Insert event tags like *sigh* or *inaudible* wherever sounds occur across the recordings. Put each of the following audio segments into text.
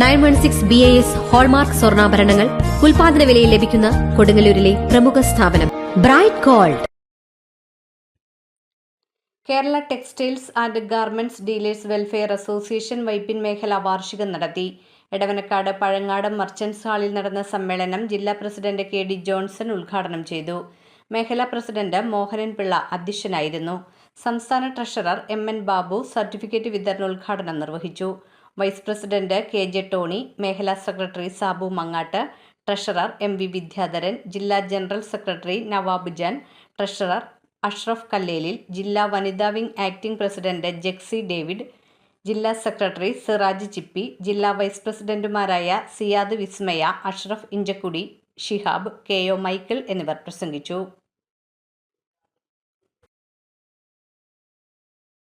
Nine one six B A S hallmark സ്വർണാഭരണങ്ങൾ ഉൽപാദന വിലയിൽ ലഭിക്കുന്ന കൊടുങ്ങല്ലൂരിലെ പ്രമുഖ സ്ഥാപനം. Bright gold. Kerala textiles and garments dealers welfare association Vypin മേഖല വാർഷികം നടത്തി. എടവനക്കാട് പഴങ്ങാടം മർച്ചന്റ്സ് ഹാളിൽ നടന്ന സമ്മേളനം ജില്ലാ പ്രസിഡന്റ് കെ ഡി ജോൺസൺ ഉദ്ഘാടനം ചെയ്തു. മേഖലാ പ്രസിഡന്റ് മോഹനൻ പിള്ള അധ്യക്ഷനായിരുന്നു. സംസ്ഥാന treasurer M N Babu certificate വിതരണോദ്ഘാടനം നിർവഹിച്ചു. Vice president K J Tony മേഖലാ secretary Sabu Mangattu treasurer M V Vidyadharan ജില്ലാ general secretary Nawab Jan treasurer Ashraf Kallelil ജില്ലാ വനിതാ wing acting president Jexy David ജില്ലാ സെക്രട്ടറി സിറാജ് ചിപ്പി ജില്ലാ വൈസ് പ്രസിഡന്റുമാരായ Siyad Vismaya Ashraf Inchakkudi Shihab K O Michael എന്നിവർ പ്രസംഗിച്ചു.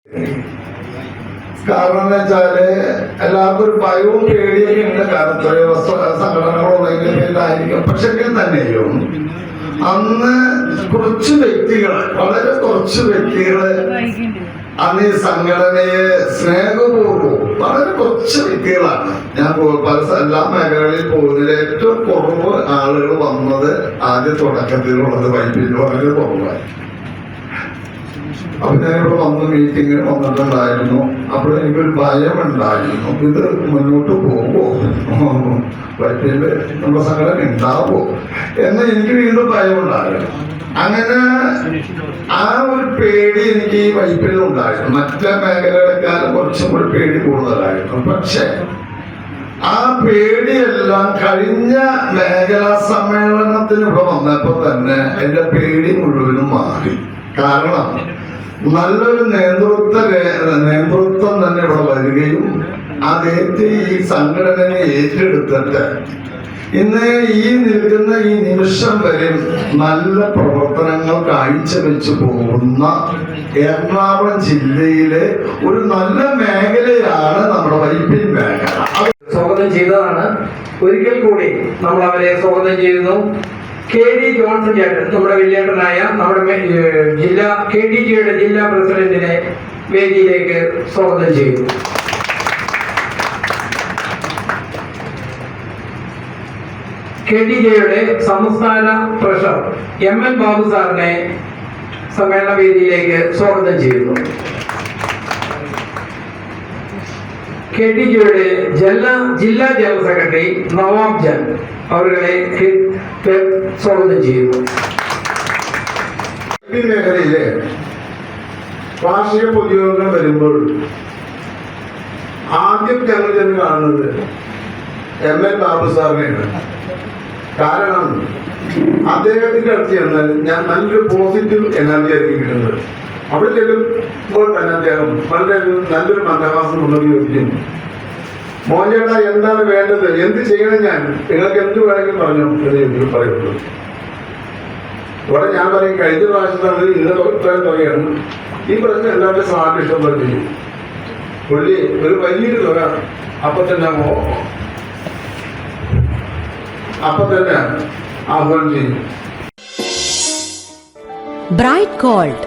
*coughs* *coughs* കാരണം വെച്ചാൽ എല്ലാവർക്കും ഒരു ഭയവും പേടിയൊക്കെ ഉണ്ട്. കാരണം ഇത്രയോ സംഘടനകളുള്ളതായിരിക്കും പക്ഷെങ്കിൽ തന്നെയും അന്ന് കുറച്ച് വ്യക്തികൾ വളരെ കുറച്ച് വ്യക്തികൾ അന്ന് ഈ സംഘടനയെ സ്നേഹപൂർവം വളരെ കുറച്ച് വ്യക്തികളാണ്. ഞാൻ പല എല്ലാ മേഖലകളിൽ പോകുന്നതിൽ ഏറ്റവും കുറവ് ആളുകൾ വന്നത് ആദ്യ തുടക്കത്തിലുള്ളത് വൈപ്പിന്റെ വളരെ കുറവായി അപ്പൊ ഞാൻ ഇവിടെ വന്ന് മീറ്റിങ്ങിന് വന്നിട്ടുണ്ടായിരുന്നു. അപ്പോൾ എനിക്കൊരു ഭയം ഉണ്ടായിരുന്നു ഇത് മുന്നോട്ട് പോകുമോ? വൈപ്പിൽ നമ്മുടെ സംഘടന ഉണ്ടാവോ എന്ന് എനിക്ക് വീണ്ടും ഭയമുണ്ടായിരുന്നു. അങ്ങനെ ആ ഒരു പേടി എനിക്ക് ഈ വൈപ്പിൽ ഉണ്ടായിരുന്നു. മറ്റേ മേഖലകളെക്കാളും കുറച്ചും കൂടി പേടി കൂടുതലായിരുന്നു. പക്ഷേ ആ പേടിയെല്ലാം കഴിഞ്ഞ മേഖലാ സമ്മേളനത്തിന് ഇവിടെ വന്നപ്പോ തന്നെ എന്റെ പേടി മുഴുവനും മാറി. കാരണം നല്ലൊരു നേതൃത്വ നേതൃത്വം തന്നെ ഇവിടെ വരികയും അതേറ്റ് ഈ സംഘടനയെ ഏറ്റെടുത്തിട്ട് ഇന്ന് ഈ നിൽക്കുന്ന ഈ നിമിഷം വരെ നല്ല പ്രവർത്തനങ്ങൾ കാഴ്ചവെച്ചു പോകുന്ന എറണാകുളം ജില്ലയിലെ ഒരു നല്ല മേഖലയാണ് നമ്മുടെ വൈപ്പിൻ മേഖല. സ്വാഗതം ചെയ്തതാണ്. ഒരിക്കൽ കൂടി നമ്മൾ അവരെ സ്വാഗതം ചെയ്യുന്നു. കെ ഡി ജോൺസൺ ചേട്ടൻ നമ്മുടെ വലിയേട്ടനായ നമ്മുടെ ജില്ലാ കെ ഡി ജിയുടെ ജില്ലാ പ്രസിഡന്റിനെ വേദിയിലേക്ക് സ്വാഗതം ചെയ്യുന്നു. കെ ഡി ജിയുടെ സംസ്ഥാന ട്രഷറർ എം എൻ ബാബു സാറിനെ സമ്മേളന വേദിയിലേക്ക് സ്വാഗതം ചെയ്യുന്നു. കെ ജില്ലാ ജില്ലാ ജനറൽ സെക്രട്ടറി നവാബ് ജൻ അവരുടെ സ്വാഗതം ചെയ്യുന്നു. മേഖലയിലെ വാർഷിക പൊതുയോഗങ്ങൾ വരുമ്പോൾ ആദ്യം ഞങ്ങൾ ചെന്ന് കാണുന്നത് എം എൻ ബാബു സാറിനെയാണ്. കാരണം അദ്ദേഹത്തിന്റെ അടുത്ത് ചെന്നാൽ ഞാൻ നല്ലൊരു പോസിറ്റീവ് എനർജി ആയിരിക്കും കിട്ടുന്നത്. അവിടെ ചെല്ലുമ്പോൾ തന്നെ അദ്ദേഹം വളരെ നല്ലൊരു മന്ദഹാസം ഉണ്ടെന്ന് ചോദിക്കുന്നു മോചേട്ട എന്താണ് വേണ്ടത്? എന്ത് ചെയ്യണം ഞാൻ? നിങ്ങൾക്ക് എന്ത് വേണമെങ്കിൽ പറഞ്ഞു എന്ന് എനിക്ക് പറയുള്ളൂ ഇവിടെ ഞാൻ പറയും കഴിഞ്ഞ പ്രാവശ്യം നമ്മൾ ഇന്ന് ഇത്രയും തുകയാണ്. ഈ പ്രശ്നം എല്ലാവരുടെ സാധിഷ്ടം ചെയ്യും പുള്ളി ഒരു വലിയൊരു തുക അപ്പൊ തന്നെ അപ്പൊ തന്നെ ആഹ്വാനം ചെയ്യും. Bright gold.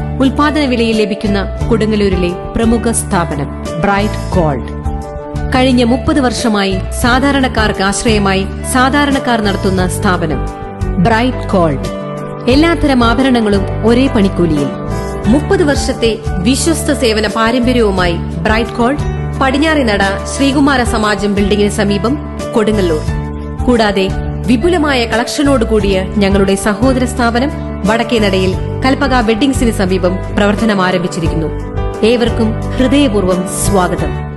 ഉൽപാദന വിലയിൽ ലഭിക്കുന്ന കൊടുങ്ങല്ലൂരിലെ പ്രമുഖ സ്ഥാപനം ബ്രൈറ്റ് ഗോൾഡ്. കഴിഞ്ഞ മുപ്പത് വർഷമായി സാധാരണക്കാർക്ക് ആശ്രയമായി സാധാരണക്കാർ നടത്തുന്ന സ്ഥാപനം ബ്രൈറ്റ് ഗോൾഡ്. എല്ലാത്തരം ആഭരണങ്ങളും ഒരേ പണിക്കൂലിയിൽ. മുപ്പത് വർഷത്തെ വിശ്വസ്ത സേവന പാരമ്പര്യവുമായി ബ്രൈറ്റ് ഗോൾഡ് പടിഞ്ഞാറിനട ശ്രീകുമാര സമാജം ബിൽഡിംഗിന് സമീപം കൊടുങ്ങല്ലൂർ. കൂടാതെ വിപുലമായ കളക്ഷനോടുകൂടിയ ഞങ്ങളുടെ സഹോദര സ്ഥാപനം വടക്കേനടയിൽ കൽപ്പക വെഡ്ഡിംഗ്സിന് സമീപം പ്രവർത്തനം ആരംഭിച്ചിരിക്കുന്നു ഏവർക്കും ഹൃദയപൂർവം സ്വാഗതം.